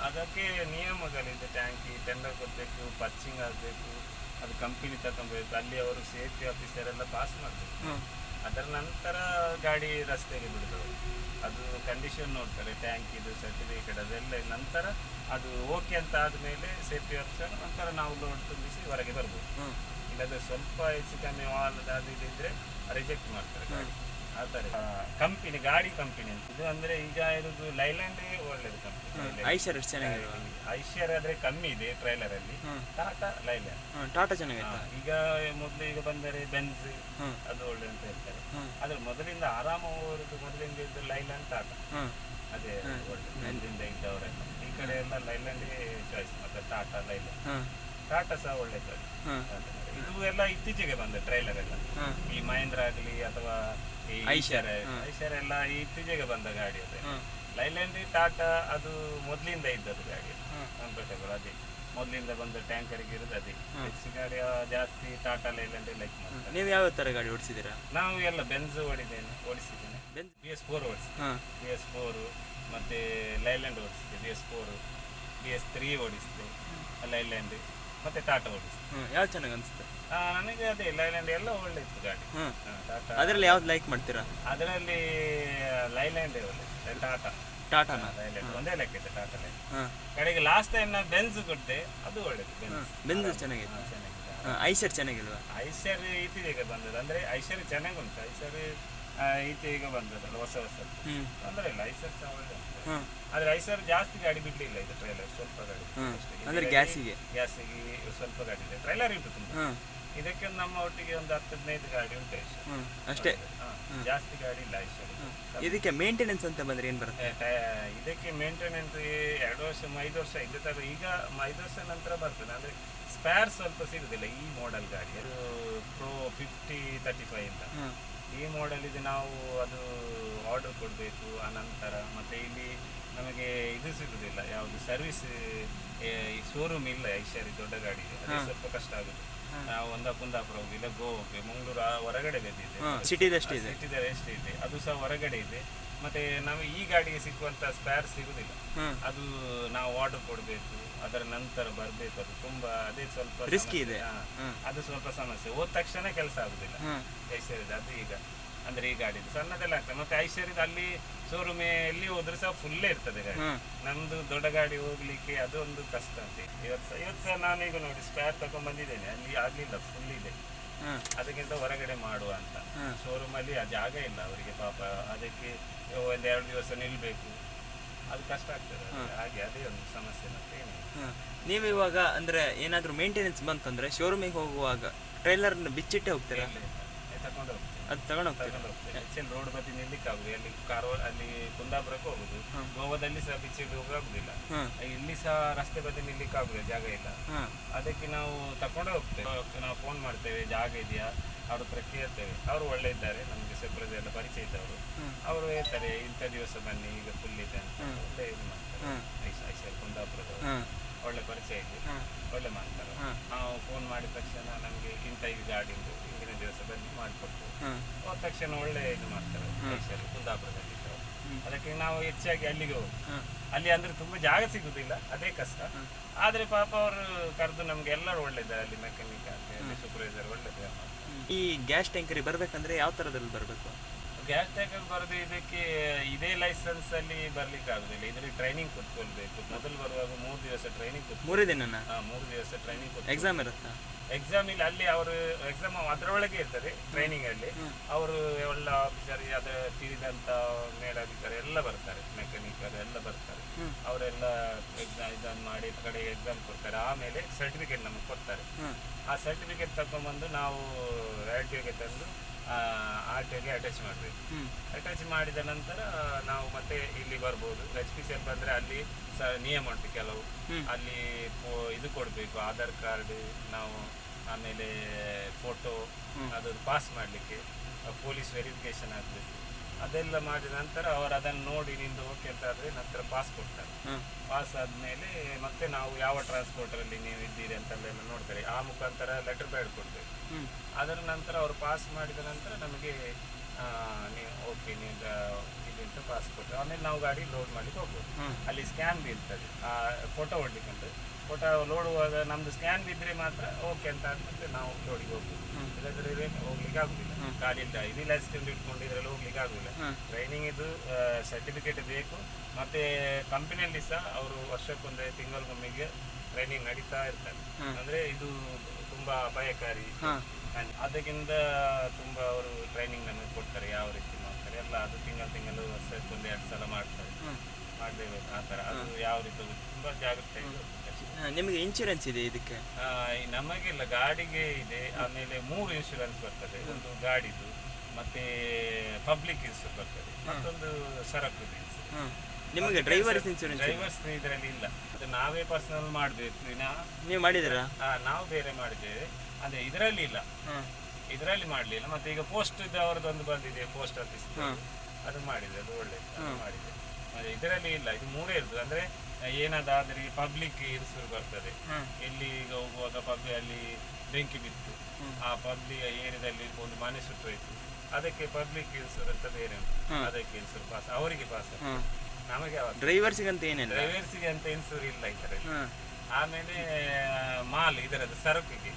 ಅದಕ್ಕೆ ನಿಯಮಗಳಿದೆ ಟ್ಯಾಂಕ್ ಟೆಂಡರ್ ಕೊಡ್ಬೇಕು ಪರ್ಚಿಂಗ್ ಆಗ್ಬೇಕು ಅದು ಕಂಪನಿ ತಗೊಂಡ್ಬೇಕು ಅಲ್ಲಿ ಅವರು ಸೇಫ್ಟಿ ಆಫೀಸರ್ ಎಲ್ಲ ಪಾಸ್ ಮಾಡಬೇಕು. ಅದರ ನಂತರ ಗಾಡಿ ರಸ್ತೆಗೆ ಬಿಡೋದು ಅದು ಕಂಡೀಷನ್ ನೋಡ್ತಾರೆ ಟ್ಯಾಂಕ್ ಇದು ಸರ್ಟಿಫಿಕೇಟ್ ಅದೆಲ್ಲ ನಂತರ ಅದು ಓಕೆ ಅಂತ ಆದಮೇಲೆ ಸೇಫ್ಟಿ ಆಪ್ಷನ್ ನಂತರ ನಾವು ಲೋಡ್ ತುಂಬಿಸಿ ಹೊರಗೆ ಬರ್ಬೋದು. ಇಲ್ಲಾದ್ರೆ ಸ್ವಲ್ಪ ಹೆಚ್ಚು ಕಮ್ಮಿ ವಾಹನದ ಅದು ಇದು ಇದ್ರೆ ರಿಜೆಕ್ಟ್ ಮಾಡ್ತಾರೆ ಗಾಡಿ. ಆ ಥರ ಕಂಪನಿ ಗಾಡಿ ಕಂಪನಿ ಅಂತ. ಇದು ಅಂದ್ರೆ ಈಗ ಇರೋದು ಲೈಲ್ಯಾಂಡ್ ಒಳ್ಳೇದು ಕಂಪನಿ ಐಶರ್ ಚೆನ್ನಾಗಿದೆ. ಐಶ್ವರ್ಯ ಆದ್ರೆ ಕಮ್ಮಿ ಇದೆ ಟ್ರೈಲರ್ ಅಲ್ಲಿ. ಟಾಟಾ ಲೈಲ್ಯಾಂಡ್ ಟಾಟಾ ಚೆನ್ನಾಗಿದೆ ಈಗ ಮೊದಲು ಈಗ ಬಂದರೆ ಬೆನ್ಸ್ ಅದು ಒಳ್ಳೆ ಅಂತ ಹೇಳ್ತಾರೆ. ಆದ್ರೆ ಮೊದಲಿಂದ ಆರಾಮ ಹೋಗೋದು ಮೊದಲಿಂದ ಇದ್ದು ಲೈಲ್ಯಾಂಡ್ ಟಾಟಾ ಅದೇ ಒಳ್ಳೆ ಬೆನ್ಸಿಂದ ಇದ್ದವರೆಲ್ಲ. ಈ ಕಡೆ ಎಲ್ಲ ಲೈಲ್ಯಾಂಡೇ ಚಾಯ್ಸ್ ಮತ್ತೆ ಟಾಟಾ ಲೈಲ್ಯಾಂಡ್ ಟಾಟಾ ಸಹ ಒಳ್ಳೆದು. ಇದು ಎಲ್ಲ ಇತ್ತೀಚೆಗೆ ಬಂದ ಟ್ರೈಲರ್ ಎಲ್ಲ. ಈ ಮಹೇಂದ್ರ ಆಗಲಿ ಅಥವಾ ಈ ಐಶರ್ ಎಲ್ಲ ಇತ್ತೀಚೆಗೆ ಬಂದ ಗಾಡಿ ಅದು. ಲೈಲ್ಯಾಂಡ್ ಟಾಟಾ ಅದು ಮೊದಲಿಂದ ಇದ್ದದ್ದು ಗಾಡಿ. ಕಂಫರ್ಟೇಬಲ್ ಅದೇ. ಮೊದಲಿಂದ ಬಂದ ಟ್ಯಾಂಕರ್ಗೆ ಇರೋದು ಅದೇ. ಹೆಚ್ಚು ಗಾಡಿ ಜಾಸ್ತಿ ಟಾಟಾ ಲೈಲ್ಯಾಂಡ್ ಲೈಕ್ ಮಾಡ್ತಾರೆ. ನೀವು ಯಾವ ತರ ಗಾಡಿ ಓಡಿಸಿದ್ದೀರಾ? ನಾವು ಎಲ್ಲ ಬೆನ್ಸ್ ಓಡಿದ್ದೇನೆ ಓಡಿಸಿದ್ದೇನೆ. ಬೆಂಜ್ ಬಿ ಎಸ್ ಫೋರ್ ಓಡಿಸಿದೆ ಹಾಂ. ಬಿ ಎಸ್ ಫೋರು ಮತ್ತು Leyland ಓಡಿಸಿದೆ B S four B S three ಓಡಿಸಿದೆ Leyland ಮತ್ತು ಟಾಟಾ ಓಡಿಸ್ತೀನಿ ಹ್ಞೂ ಯಾವ್ದು ಚೆನ್ನಾಗಿ ಅನಿಸುತ್ತೆ? ನನಗೆ ಅದೇ ಲೈಲ್ಯಾಂಡ್ ಎಲ್ಲ ಒಳ್ಳೆ ಇತ್ತು ಗಾಡಿ. ಟಾಟಾ ಅದರಲ್ಲಿ ಯಾವ್ದು ಲೈಕ್ ಮಾಡ್ತೀರಾ? ಅದರಲ್ಲಿ ಲೈಲ್ಯಾಂಡೇ ಒಳ್ಳೆ ಟಾಟಾ ಟಾಟಾನ ಲೈಲ್ಯಾಂಡ್ ಒಂದೇ ಲೆಕ್ಕ ಇದೆ ಟಾಟಾ ಲೈಲ್ಯಾಂಡ್ ಕಡೆಗೆ ಲಾಸ್ಟ್ ಟೈಮ್ ನಾನು ಬೆನ್ಸ್ ಕೊಟ್ಟೆ ಅದು ಒಳ್ಳೇದು ಬೆನ್ಸ್ ಬೆಂಜ್ ಚೆನ್ನಾಗಿತ್ತು. ಚೆನ್ನಾಗಿದೆ. ಐಸರ್ ಐಶರ್ ಚೆನ್ನಾಗಿಲ್ವಾ? ಐಸರ್ ಇತ್ತೀಚೆಗೆ ಬಂದದ್ದು. ಅಂದ್ರೆ ಐಸರ್ ಚೆನ್ನಾಗಿ ಉಂಟು. ಐಶ್ವರ್ಯ ಈಗ ಬಂದದಲ್ಲ ಹೊಸ ಹೊಸ. ತೊಂದರೆ ಇಲ್ಲ ಐಸರ್ ಸಹ ಒಳ್ಳೆ. ಆದ್ರೆ ಐಸರ್ ಜಾಸ್ತಿ ಗಾಡಿ ಬಿಡ್ಲಿಲ್ಲ ಇದು ಟ್ರೈಲರ್ ಸ್ವಲ್ಪ ಗಾಡಿ ಅಂದ್ರೆ ಗ್ಯಾಸಿಗೆ? ಗ್ಯಾಸಿಗೆ ಸ್ವಲ್ಪ ಗಾಡಿ ಇದೆ. ಟ್ರೈಲರ್ ಉಂಟು ತುಂಬಾ. ಇದಕ್ಕೆ ನಮ್ಮ ಒಟ್ಟಿಗೆ ಒಂದು ಹತ್ತು ಹದಿನೈದು ಗಾಡಿ ಉಂಟು ಅಷ್ಟೇ. ಜಾಸ್ತಿ ಗಾಡಿ ಇಲ್ಲ ಐಸರ್ ಇದಕ್ಕೆ ಮೇಂಟೆನೆನ್ಸ್ ಅಂತ ಬಂದ್ರೆ ಏನ್ ಬರುತ್ತೆ? ಇದಕ್ಕೆ ಮೇಂಟೆನೆನ್ಸ್ ಎರಡು ವರ್ಷ ಐದು ವರ್ಷ ಇದೆ. ತರ ಈಗ ಐದು ವರ್ಷ ನಂತರ ಬರ್ತದೆ. ಅಂದ್ರೆ ಸ್ಪೇರ್ ಸ್ವಲ್ಪ ಸಿಗುದಿಲ್ಲ ಈ ಮಾಡೆಲ್ ಗಾಡಿ ಅದು ಪ್ರೋ ಫಿಫ್ಟಿ ತರ್ಟಿ ಫೈವ್ ಅಂತ ಹಾಂ. ಈ ಮಾಡೆಲ್ ಇದು ನಾವು ಅದು ಆರ್ಡರ್ ಕೊಡಬೇಕು ಅನಂತರ ಮತ್ತೆ ಇಲ್ಲಿ ನಮಗೆ ಇದು ಸಿಗುದಿಲ್ಲ ಯಾವುದು ಸರ್ವಿಸ್ ಈ ಶೋರೂಮ್ ಇಲ್ಲ ಐಷಾರಿ ದೊಡ್ಡ ಗಾಡಿ ಅದು ಸ್ವಲ್ಪ ಕಷ್ಟ ಆಗುತ್ತೆ. ನಾವು ಒಂದ ಕುಂದಾಪುರ ಹೋಗಿ ಇಲ್ಲ ಗೋವಾಕ್ಕೆ ಮಂಗಳೂರು ಆ ಹೊರಗಡೆ ಬೆದ್ದಿದೆ ಸಿಟಿದಷ್ಟು ಇದೆ. ಸಿಟಿದ ಎಷ್ಟು ಇದೆ. ಅದು ಸಹ ಹೊರಗಡೆ ಇದೆ. ಮತ್ತೆ ನಾವು ಈ ಗಾಡಿಗೆ ಸಿಗುವಂತ ಸ್ಪೇರ್ ಸಿಗುದಿಲ್ಲ. ಅದು ನಾವು ಆರ್ಡರ್ ಕೊಡಬೇಕು ಅದರ ನಂತರ ಬರಬೇಕು ಅದು ತುಂಬಾ ಅದೇ ಸ್ವಲ್ಪ ರಿಸ್ಕ್ ಇದೆ. ಅದು ಸ್ವಲ್ಪ ಸಮಸ್ಯೆ. ಹೋದ ತಕ್ಷಣ ಕೆಲಸ ಆಗುದಿಲ್ಲ. ಐಶ್ವರ್ಯದ ಅದು ಈಗ ಅಂದ್ರೆ ಈ ಗಾಡಿ ಸಣ್ಣದೆಲ್ಲ ಆಗ್ತದೆ. ಮತ್ತೆ ಐಶ್ವರ್ಯದ ಅಲ್ಲಿ ಶೋರೂಮ್ ಎಲ್ಲಿ ಹೋದ್ರೆ ಸಹ ಫುಲ್ಲೇ ಇರ್ತದೆ ಗಾಡಿ. ನಮ್ದು ದೊಡ್ಡ ಗಾಡಿ ಹೋಗ್ಲಿಕ್ಕೆ ಅದೊಂದು ಕಷ್ಟ ಅಂತ. ಇವತ್ತು ಇವತ್ತು ಸಹ ನಾನೀಗ ನೋಡಿ ಸ್ಪೇರ್ ತಗೊಂಡ್ ಬಂದಿದ್ದೇನೆ ಅಲ್ಲಿ ಆಗ್ಲಿಲ್ಲ ಫುಲ್ ಇದೆ. ಅದಕ್ಕಿಂತ ಹೊರಗಡೆ ಮಾಡುವ ಅಂತ. ಶೋರೂಮ್ ಅಲ್ಲಿ ಆ ಜಾಗ ಇಲ್ಲ ಅವರಿಗೆ ಪಾಪ. ಅದಕ್ಕೆ ಒಂದ್ ಎರಡು ದಿವಸ ನಿಲ್ಬೇಕು. ಅದು ಕಷ್ಟ ಆಗ್ತದೆ. ಹಾಗೆ ಅದೇ ಒಂದು ಸಮಸ್ಯೆ ಮತ್ತೆ ನೀವು ಇವಾಗ ಅಂದ್ರೆ ಏನಾದರೂ ಮೇಂಟೆನೆನ್ಸ್ ಬಂತಂದ್ರೆ ಶೋರೂಮಿಗೆ ಹೋಗುವಾಗ ಟ್ರೈಲರ್ ಬಿಚ್ಚಿಟ್ಟೆ ಹೋಗ್ತೀರಾ? ಹೋಗ್ತೇವೆ. ಅದು ತಗೊಂಡು ತಗೊಂಡು ಹೆಚ್ಚಿನ ರೋಡ್ ಬದಿ ನಿಲ್ಲಿಕ್ಕೆ ಆಗುದು ಅಲ್ಲಿ ಕಾರವಾರ ಅಲ್ಲಿ ಕುಂದಾಪುರಕ್ಕೆ ಹೋಗುದು. ಗೋವಾದಲ್ಲಿ ಸಹ ಬಿಚ್ಚಿಟ್ಟು ಹೋಗುದಿಲ್ಲ. ಇಲ್ಲಿ ಸಹ ರಸ್ತೆ ಬದಿ ನಿಲ್ಲಿಕ್ಕೆ ಆಗುದಿಲ್ಲ ಜಾಗ ಇಲ್ಲ. ಅದಕ್ಕೆ ನಾವು ತಕೊಂಡು ಹೋಗ್ತೇವೆ. ನಾವು ಫೋನ್ ಮಾಡ್ತೇವೆ ಜಾಗ ಇದೆಯಾ? ಅವ್ರ ಹತ್ರ ಕೇಳ್ತೇವೆ. ಅವರು ಒಳ್ಳೆ ಇದ್ದಾರೆ. ನಮ್ಗೆ ಸೆಪ್ರೇಟ್ ಎಲ್ಲ ಪರಿಚಯ ಇದ್ದವರು. ಅವರು ಹೇಳ್ತಾರೆ ಇಂಥ ದಿವಸ ಬನ್ನಿ ಈಗ ಫುಲ್ ಇದೆ ಅಂತ. ಒಳ್ಳೆ ಇದು ಮಾಡ್ತಾರೆ. ಐಶ್ವರ್ ಕುಂದಾಪುರದವರು. ಹಾಂ. ಒಳ್ಳೆ ಪರಿಚಯ ಇದೆ. ಒಳ್ಳೆ ಮಾಡ್ತಾರೆ. ನಾವು ಫೋನ್ ಮಾಡಿದ ತಕ್ಷಣ ನಮಗೆ ಇಂಥ ಈ ಗಾಡಿ ದಿವಸ ಬಂದು ಮಾಡಿಕೊಟ್ಟು ತಕ್ಷಣ ಒಳ್ಳೆ ಇದು ಮಾಡ್ತಾರೆ ಮೈಸೂರು ಕುಂದಾಪುರದಲ್ಲಿ ಅದಕ್ಕೆ ನಾವು ಹೆಚ್ಚಾಗಿ ಅಲ್ಲಿಗೆ ಹೋಗುದು ಅಲ್ಲಿ ಅಂದ್ರೆ ತುಂಬಾ ಜಾಗ ಸಿಗುದಿಲ್ಲ ಅದೇ ಕಷ್ಟ. ಆದ್ರೆ ಪಾಪ ಅವರು ಕರೆದು ನಮ್ಗೆ ಎಲ್ಲರೂ ಒಳ್ಳೆದಾರೆ ಅಲ್ಲಿ ಮೆಕ್ಯಾನಿಕ್ ಅಲ್ಲಿ ಸೂಪರ್ವೈಸರ್ ಒಳ್ಳೇದು ಈ ಗ್ಯಾಸ್ ಟ್ಯಾಂಕರಿ ಬರ್ಬೇಕಂದ್ರೆ ಯಾವ ತರದಲ್ಲಿ ಬರಬೇಕು? ಗ್ಯಾಸ್ ಟ್ಯಾಂಕರ್ ಬರದೆ ಇದಕ್ಕೆ ಇದೇ ಲೈಸೆನ್ಸ್ ಅಲ್ಲಿ ಬರ್ಲಿಕ್ಕೆ ಆಗುದಿಲ್ಲ ಇದ್ರಲ್ಲಿ ಟ್ರೈನಿಂಗ್ ಕುತ್ಕೊಳ್ಬೇಕು ಮೊದಲು ಬರುವಾಗ ಮೂರು ದಿವಸ ಟ್ರೈನಿಂಗ್ ಮೂರು ದಿನನ? ಮೂರು ದಿವಸ ಟ್ರೈನಿಂಗ್ ಎಕ್ಸಾಮ್ ಇರುತ್ತಾ? ಎಕ್ಸಾಮ್ ಇಲ್ಲಿ ಅಲ್ಲಿ ಅವರು ಎಕ್ಸಾಮ್ ಅದರೊಳಗೆ ಇರ್ತದೆ ಟ್ರೈನಿಂಗ್ ಅಲ್ಲಿ. ಅವರು ಎಲ್ಲ ಆಫೀಸರ್ ಅದ ತಿಳಿದಂತ ಮೇಲಾಧಿಕಾರಿ ಎಲ್ಲ ಬರ್ತಾರೆ. ಮೆಕ್ಯಾನಿಕರ್ ಎಲ್ಲ ಬರ್ತಾರೆ. ಅವರೆಲ್ಲ ಎಕ್ಸಾಮ್ ಇದನ್ನು ಮಾಡಿ ಕಡೆ ಎಕ್ಸಾಮ್ ಕೊಡ್ತಾರೆ. ಆಮೇಲೆ ಸರ್ಟಿಫಿಕೇಟ್ ನಮಗೆ ಕೊಡ್ತಾರೆ. ಆ ಸರ್ಟಿಫಿಕೇಟ್ ತಗೊಂಡ್ಬಂದು ನಾವು ಆರ್ ತಂದು ಆರ್ ಟಿ ಅಟ್ಯಾಚ್ ಮಾಡಬೇಕು. ಅಟ್ಯಾಚ್ ಮಾಡಿದ ನಂತರ ನಾವು ಮತ್ತೆ ಇಲ್ಲಿ ಬರ್ಬೋದು. ಎಚ್ ಪಿ ಸಿ ಬಂದರೆ ಅಲ್ಲಿ ಸ ನಿಯಮ ಉಂಟು ಕೆಲವು. ಅಲ್ಲಿ ಇದು ಕೊಡಬೇಕು. ಆಧಾರ್ ಕಾರ್ಡ್ ನಾವು ಆಮೇಲೆ ಫೋಟೋ ಅದು ಪಾಸ್ ಮಾಡಲಿಕ್ಕೆ ಪೊಲೀಸ್ ವೆರಿಫಿಕೇಶನ್ ಆಗಬೇಕು. ಅದೆಲ್ಲ ಮಾಡಿದ ನಂತರ ಅವರು ಅದನ್ನು ನೋಡಿ ನಿಂದು ಓಕೆ ಅಂತ ಆದರೆ ನಂತರ ಪಾಸ್ ಕೊಡ್ತಾರೆ ಪಾಸ್ ಆದಮೇಲೆ ಮತ್ತೆ ನಾವು ಯಾವ ಟ್ರಾನ್ಸ್ಪೋರ್ಟರಲ್ಲಿ ನೀವು ಇದ್ದೀರಿ ಅಂತೆಲ್ಲ ನೋಡ್ತಾರೆ. ಆ ಮುಖಾಂತರ ಲೆಟರ್ ಪ್ಯಾಡ್ ಕೊಡ್ತೇವೆ. ಅದರ ನಂತರ ಅವರು ಪಾಸ್ ಮಾಡಿದ ನಂತರ ನಮಗೆ ಆ, ನೀವು ಓಕೆ ನೀವು ಅಂತ ಪಾಸ್ ಕೊಟ್ಟರೆ ಆಮೇಲೆ ನಾವು ಗಾಡಿ ಲೋಡ್ ಮಾಡಿ ಹೋಗ್ಬೋದು. ಅಲ್ಲಿ ಸ್ಕ್ಯಾನ್ ಬೀಳ್ತದೆ. ಆ ಫೋಟೋ ಹೊಡ್ಲಿಕ್ಕೆ ಫೋಟೋ ಲೋಡುವಾಗ ನಮ್ದು ಸ್ಕ್ಯಾನ್ ಬಿದ್ದರೆ ಮಾತ್ರ ಓಕೆ ಅಂತ ಆದ್ಮೇಲೆ ನಾವು ಲೋಡಿಗೆ ಹೋಗ್ಬೋದು. ಇಲ್ಲದ್ರೆ ಹೋಗ್ಲಿಕ್ಕೆ ಆಗುದಿಲ್ಲ. ಗಾಡಿಯಿಂದ ಇದು ಲೈಸೆನ್ಸ್ ಇಟ್ಕೊಂಡು ಇದ್ರಲ್ಲಿ ಹೋಗ್ಲಿಕ್ಕೆ ಆಗುದಿಲ್ಲ. ಟ್ರೈನಿಂಗ್ ಇದು ಸರ್ಟಿಫಿಕೇಟ್ ಬೇಕು. ಮತ್ತೆ ಕಂಪನಿಯಲ್ಲಿ ಸಹ ಅವರು ವರ್ಷಕ್ಕೊಂದೇ ತಿಂಗಳಿಗೊಮ್ಮೆಗೆ ಟ್ರೈನಿಂಗ್ ನಡೀತಾ ಇರ್ತಾರೆ ಅಂದ್ರೆ ಇದು ತುಂಬಾ ಅಪಾಯಕಾರಿ. and ಅದಕ್ಕಿಂತ ತುಂಬಾ ಅವರು ಟ್ರೈನಿಂಗ್ ನಮಗೆ ಕೊಡ್ತಾರೆ ಯಾವ ರೀತಿ ಮಾಡ್ತಾರೆ ಎಲ್ಲ ಅದು ತಿಂಗಳು ತಿಂಗಳು ಒಂದು ಎರಡು ಸಲ ಮಾಡ್ತಾರೆ. ಮಾಡಬೇಕು ಆ ತರ ಅದು ಯಾವ ರೀತಿ ತುಂಬಾ ಜಾಗ್ರತೆ ನಿಮಗೆ ಇನ್ಶೂರೆನ್ಸ್ ಇದೆ ಇದಕ್ಕೆ? ನಮಗಿಲ್ಲ ಗಾಡಿಗೆ ಇದೆ ಆಮೇಲೆ ಮೂರು ಇನ್ಶೂರೆನ್ಸ್ ಬರ್ತದೆ. ಒಂದು ಗಾಡಿದು ಮತ್ತೆ ಪಬ್ಲಿಕ್ ಇನ್ಶೂರ್ ಬರ್ತದೆ. ಮತ್ತೊಂದು ಸರಕು ಇನ್ಶೂರ್ ಹಾಂ. ನಿಮಗೆ ಡ್ರೈವರ್ಸ್ ಇನ್ಶೂರೆನ್ಸ್ ಡ್ರೈವರ್ಸ್ ಇದರಲ್ಲಿ ಇಲ್ಲ. ಅದು ನಾವೇ ಪರ್ಸನಲ್ ಮಾಡಬೇಕು ವಿನಃ ನೀವು ಆ, ನಾವು ಬೇರೆ ಮಾಡಿದ್ದೇವೆ. ಅದೇ ಇದರಲ್ಲಿ ಇಲ್ಲ. ಹಾಂ. ಇದರಲ್ಲಿ ಮಾಡಲಿಲ್ಲ. ಮತ್ತೆ ಈಗ ಪೋಸ್ಟ್ ಅವರದೊಂದು ಬಂದಿದೆ ಪೋಸ್ಟ್ ಆಫೀಸ್ ಅದು ಮಾಡಿದೆ ಅದು ಒಳ್ಳೆ ಅದು ಮಾಡಿದೆ. ಮತ್ತೆ ಇದರಲ್ಲಿ ಇಲ್ಲ. ಇದು ಮೂರೇ ಇರ್ತದೆ ಅಂದ್ರೆ ಏನಾದ್ರೆ ಪಬ್ಲಿಕ್ ಇನ್ಸೂರ್ ಬರ್ತದೆ. ಎಲ್ಲಿ ಈಗ ಹೋಗುವಾಗ ಪಬ್ಲಿ ಅಲ್ಲಿ ಬೆಂಕಿ ಬಿತ್ತು. ಆ ಪಬ್ಲಿಕ್ ಏರಿಯಾದಲ್ಲಿ ಒಂದು ಮನೆ ಸುಟ್ಟೋಯ್ತು ಅದಕ್ಕೆ ಪಬ್ಲಿಕ್ ಇನ್ಸೂರ್ ಅಂತ ಬೇರೆ ಉಂಟು. ಅದಕ್ಕೆ ಇನ್ಸೂರ್ ಪಾಸ್ ಅವರಿಗೆ ಪಾಸ್ ನಮಗೆ ಡ್ರೈವರ್ಸಿಗಂತ ಏನಿಲ್ಲ? ಡ್ರೈವರ್ಸಿಗೆ ಅಂತ ಇನ್ಸೂರ್ ಇಲ್ಲ ಈ ಕಡೆ. ಆಮೇಲೆ ಮಾಲ್ ಇದರದ್ದು ಸರಕಿಗೆ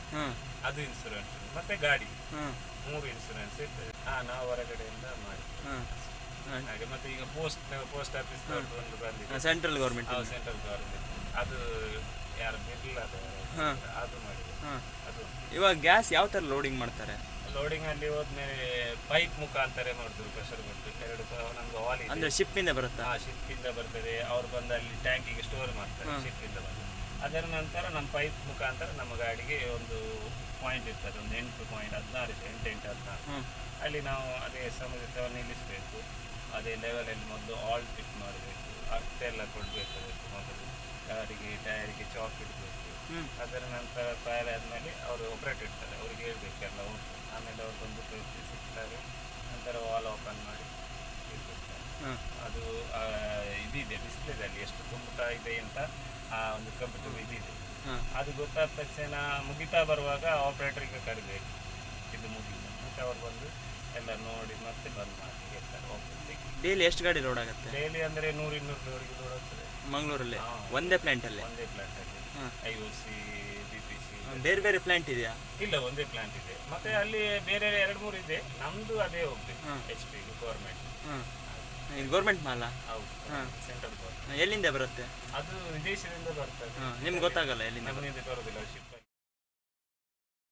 ಅದು ಇನ್ಸೂರೆನ್ಸ್ ಮತ್ತೆ ಗಾಡಿ. ಮೂರು ಇನ್ಸೂರೆನ್ಸ್ ಇರ್ತದೆ. ಹಾ ನಾವು ಹೊರಗಡೆಯಿಂದ ಮಾಡಿ. ಹಾಗೆ ಮತ್ತೆ ಈಗ ಪೋಸ್ಟ್ ಪೋಸ್ಟ್ ಆಫೀಸ್ ಒಂದು ಬಂದಿದೆ. ಸೆಂಟ್ರಲ್ ಗೌರ್ಮೆಂಟ್ ಸೆಂಟ್ರಲ್ ಬಿರ್ಲ ಅದು ಹಾಂ. ಇವಾಗ ಗ್ಯಾಸ್ ಯಾವ ತರ ಲೋಡಿಂಗ್ ಮಾಡ್ತಾರೆ? ಲೋಡಿಂಗ್ ಅಲ್ಲಿ ಹೋದ್ಮೇಲೆ ಪೈಪ್ ಮುಖಾಂತರ ನೋಡಿದ್ರು ಪ್ರೆಷರ್ ಕೊಟ್ಟು ಎರಡು ನಮ್ದು ಇದೆ. ಶಿಪ್ ಶಿಪ್ಪಿಂದ ಬರುತ್ತೆ? ಆ ಶಿಪ್ ಇಂದ ಬರ್ತದೆ. ಅವ್ರು ಬಂದು ಅಲ್ಲಿ ಟ್ಯಾಂಕಿಗೆ ಸ್ಟೋರ್ ಮಾಡ್ತಾರೆ. ಶಿಪ್ ಇಂದ ಬಂದು. ಅದರ ನಂತರ ನಮ್ಮ ಪೈಪ್ ಮುಖಾಂತರ ನಮ್ಮ ಗಾಡಿಗೆ ಒಂದು ಪಾಯಿಂಟ್ ಇರ್ತದೆ. ಒಂದು ಎಂಟು ಪಾಯಿಂಟ್ ಹದಿನಾರು ಇದೆ. ಎಂಟು ಎಂಟು ಹದಿನಾರು. ಅಲ್ಲಿ ನಾವು ಅದೇ ಸಮುದ್ರ ನಿಲ್ಲಿಸಬೇಕು. ಅದೇ ಲೆವೆಲಲ್ಲಿ ಮೊದಲು ಆಲ್ ಫಿಟ್ ಮಾಡಬೇಕು. ಅರ್ತೆಲ್ಲ ಕೊಡಬೇಕು ಅದಕ್ಕೆ ಮೊದಲು. ಗಾಡಿಗೆ ಟೈರಿಗೆ ಚಾಕ್ ಇಡಬೇಕು. ಅದರ ನಂತರ ಫೈರ್ ಆದಮೇಲೆ ಅವರು ಆಪ್ರೇಟ್ ಇಡ್ತಾರೆ. ಅವ್ರಿಗೆ ಹೇಳ್ಬೇಕೆಲ್ಲ ಉಂಟು. ಆಮೇಲೆ ಅವ್ರು ಬಂದು ಪ್ರಯತ್ನ ಸಿಗ್ತಾರೆ. ನಂತರ ವಾಲ್ ಓಪನ್ ಮಾಡಿ ಇಟ್ಬಿಡ್ತಾರೆ ಹಾಂ. ಅದು ಇದಿದೆ ಡಿಸ್ಪ್ಲೇದಲ್ಲಿ ಎಷ್ಟು ತುಂಬುತ್ತಾ ಇದೆ ಅಂತ ಆ ಒಂದು ಕಂಪ್ಯೂಟರ್ ಇದಿದೆ. ಅದು ಗೊತ್ತಾದ ತಕ್ಷಣ ಮುಗಿತಾ ಬರುವಾಗ ಆಪ್ರೇಟರ್ಗೆ ಕರಿಬೇಕು. ಇದು ಮುಗಿದು. ಮತ್ತೆ ಅವ್ರು ಬಂದು ಎಲ್ಲ ನೋಡಿ ಮತ್ತೆ ಬಂದ್ ಮಾಡಿ ಹೇಳ್ತಾರೆ. ಹೋಗ್ಬೇಕು ಡೈಲಿ ಎಷ್ಟು ಗಾಡಿ ಲೋಡ್ ಆಗುತ್ತೆ? ಡೈಲಿ ಅಂದ್ರೆ ನೂರು ಇನ್ನೂರು ಲೋಡ್ ಆಗ್ತದೆ. ಮಂಗಳೂರಲ್ಲಿ? ಹಾ. ಒಂದೇ ಅಲ್ಲಿ? ಒಂದೇ ಪ್ಲಾಂಟ್ ಅಲ್ಲಿ. ಹಾಂ. I O C B P C. ಬೇರೆ ಬೇರೆ ಪ್ಲಾಂಟ್ ಇದೆಯಾ? ಇಲ್ಲ ಒಂದೇ ಪ್ಲಾಂಟ್ ಇದೆ. ಮತ್ತೆ ಅಲ್ಲಿ ಬೇರೆ ಎರಡು ಮೂರು ಇದೆ. ನಮ್ದು ಅದೇ ಹೋಗ್ಬೇಕು. ಎಚ್ ಪಿ ಗೌರ್ಮೆಂಟ್ ಹಾಂ. ಇದು ಗೌರ್ಮೆಂಟ್ ಮಾಲ? ಹೌದು ಹಾಂ. ಸೆಂಟ್ರಲ್ ಗೌರ್ಮೆಂಟ್ ಎಲ್ಲಿಂದ ಬರುತ್ತೆ? ಅದು ವಿದೇಶದಿಂದ ಬರ್ತದೆ. ಹಾಂ ನಿಮ್ಗೆ ಗೊತ್ತಾಗಲ್ಲ ಎಲ್ಲಿಂದ ನಮ್ಮನಿಂದ ಬರೋದಿಲ್ಲ ಶಿಪ್